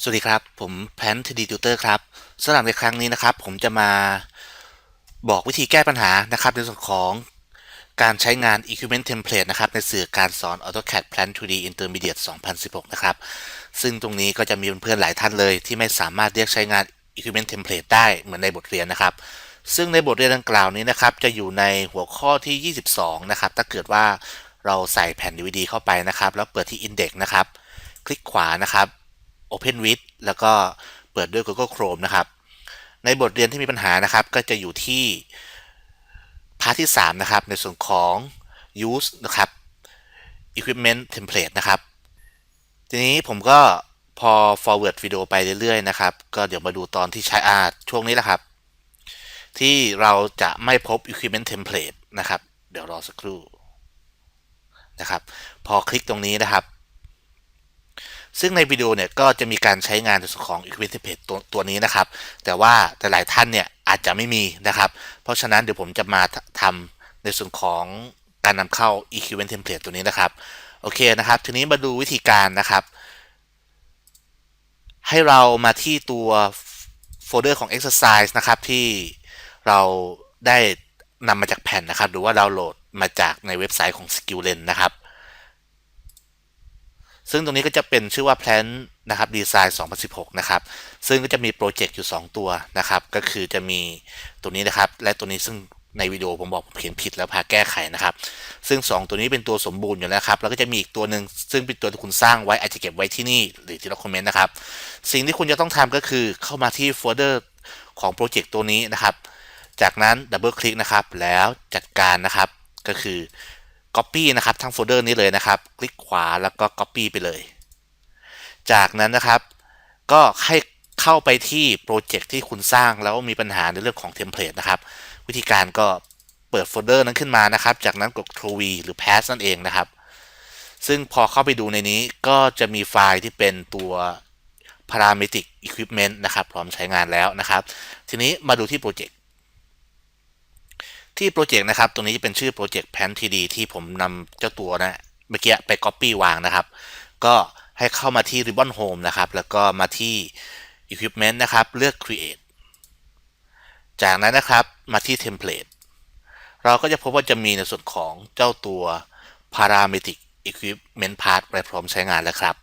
สวัสดีครับ ผมแพนทดีติวเตอร์ครับสำหรับในครั้งนี้นะครับ ผมจะมาบอกวิธีแก้ปัญหานะครับ ในส่วนของการใช้งาน Equipment Template นะครับ ในสื่อการสอน AutoCAD Plan 2D Intermediate 2016 นะครับ ซึ่งตรงนี้ก็จะมีเพื่อนๆหลายท่านเลย ที่ไม่สามารถเรียกใช้งาน Equipment Template ได้เหมือนในบทเรียนนะครับ ซึ่งในบทเรียนดังกล่าวนี้นะครับ จะอยู่ในหัวข้อที่ 22 นะครับ ถ้าเกิดว่าเราใส่แผ่น DVD เข้าไปนะครับ แล้วเปิดที่ Index นะครับ คลิกขวานะครับ Open with แล้วก็เปิดด้วย Google Chrome นะครับ ในบทเรียนที่มีปัญหานะครับ ก็จะอยู่ที่พาร์ทที่ 3 นะครับ ในส่วนของ use นะครับ equipment template นะครับ ทีนี้ผมก็พอ forward วิดีโอไปเรื่อยๆ นะครับ ก็เดี๋ยวมาดูตอนที่ใช้อาช่วงนี้แหละครับ ที่เราจะไม่พบ equipment template นะครับ เดี๋ยวรอสักครู่นะครับ พอคลิกตรงนี้นะครับ ซึ่งในวิดีโอเนี่ยก็จะมีการใช้งานในส่วนของ Equipment Template ตัวตัวนี้นะครับ แต่ว่าแต่หลายท่านเนี่ยอาจจะไม่มีนะครับ เพราะฉะนั้นเดี๋ยวผมจะมาทำในส่วนของการนำเข้า Equipment Template ตัวนี้นะครับ โอเคนะครับ ทีนี้มาดูวิธีการนะครับ ให้เรามาที่ตัวโฟลเดอร์ของ Exercise นะครับที่เราได้นำมาจากแผ่นนะครับ หรือว่าดาวน์โหลดมาจากในเว็บไซต์ของ Skilllen นะครับ ซึ่งตรงนี้ก็จะเป็นชื่อว่า Plan นะครับ Design 2016 นะครับ ซึ่งก็จะมีโปรเจกต์อยู่ 2 ตัวนะครับ ก็คือจะมีตัวนี้นะครับ และตัวนี้ซึ่งในวิดีโอผมบอกผมเขียนผิดแล้วพาแก้ไขนะครับ ซึ่ง 2 ตัวนี้เป็นตัวสมบูรณ์อยู่แล้วครับ แล้วก็จะมีอีกตัวหนึ่งซึ่งเป็นตัวที่คุณสร้างไว้อาจจะเก็บไว้ที่นี่หรือที่เราคอมเมนต์นะครับ สิ่งที่คุณจะต้องทำก็คือเข้ามาที่โฟลเดอร์ของโปรเจกต์ตัวนี้นะครับ จากนั้นดับเบิลคลิกนะครับ แล้วจัดการนะครับ ก็คือ Copy นะครับทั้งโฟลเดอร์นี้เลยนะครับ คลิกขวาแล้วก็ Copy ไปเลย จากนั้นนะครับ ก็ให้เข้าไปที่โปรเจกต์ที่คุณสร้างแล้วมีปัญหาในเรื่องของเทมเพลตนะครับ วิธีการก็เปิดโฟลเดอร์นั้นขึ้นมานะครับ จากนั้นกด Ctrl V หรือ Pass นั่นเองนะครับ ซึ่งพอเข้าไปดูในนี้ก็จะมีไฟล์ที่เป็นตัว parametric equipment นะครับ พร้อมใช้งานแล้วนะครับ ทีนี้มาดูที่โปรเจกต์ ที่โปรเจกต์นะครับ ตรงนี้จะเป็นชื่อโปรเจกต์ Pan TD ที่ผมนำเจ้าตัวนะเมื่อกี้ไป Copy วางนะครับ ก็ให้เข้ามาที่ Ribbon Home นะครับ แล้วก็มาที่ Equipment นะครับ เลือก Create จากนั้นนะครับมาที่ Template เราก็จะพบว่าจะมีในส่วนของเจ้าตัว Parametric Equipment Part ไว้พร้อมใช้งานแล้วครับ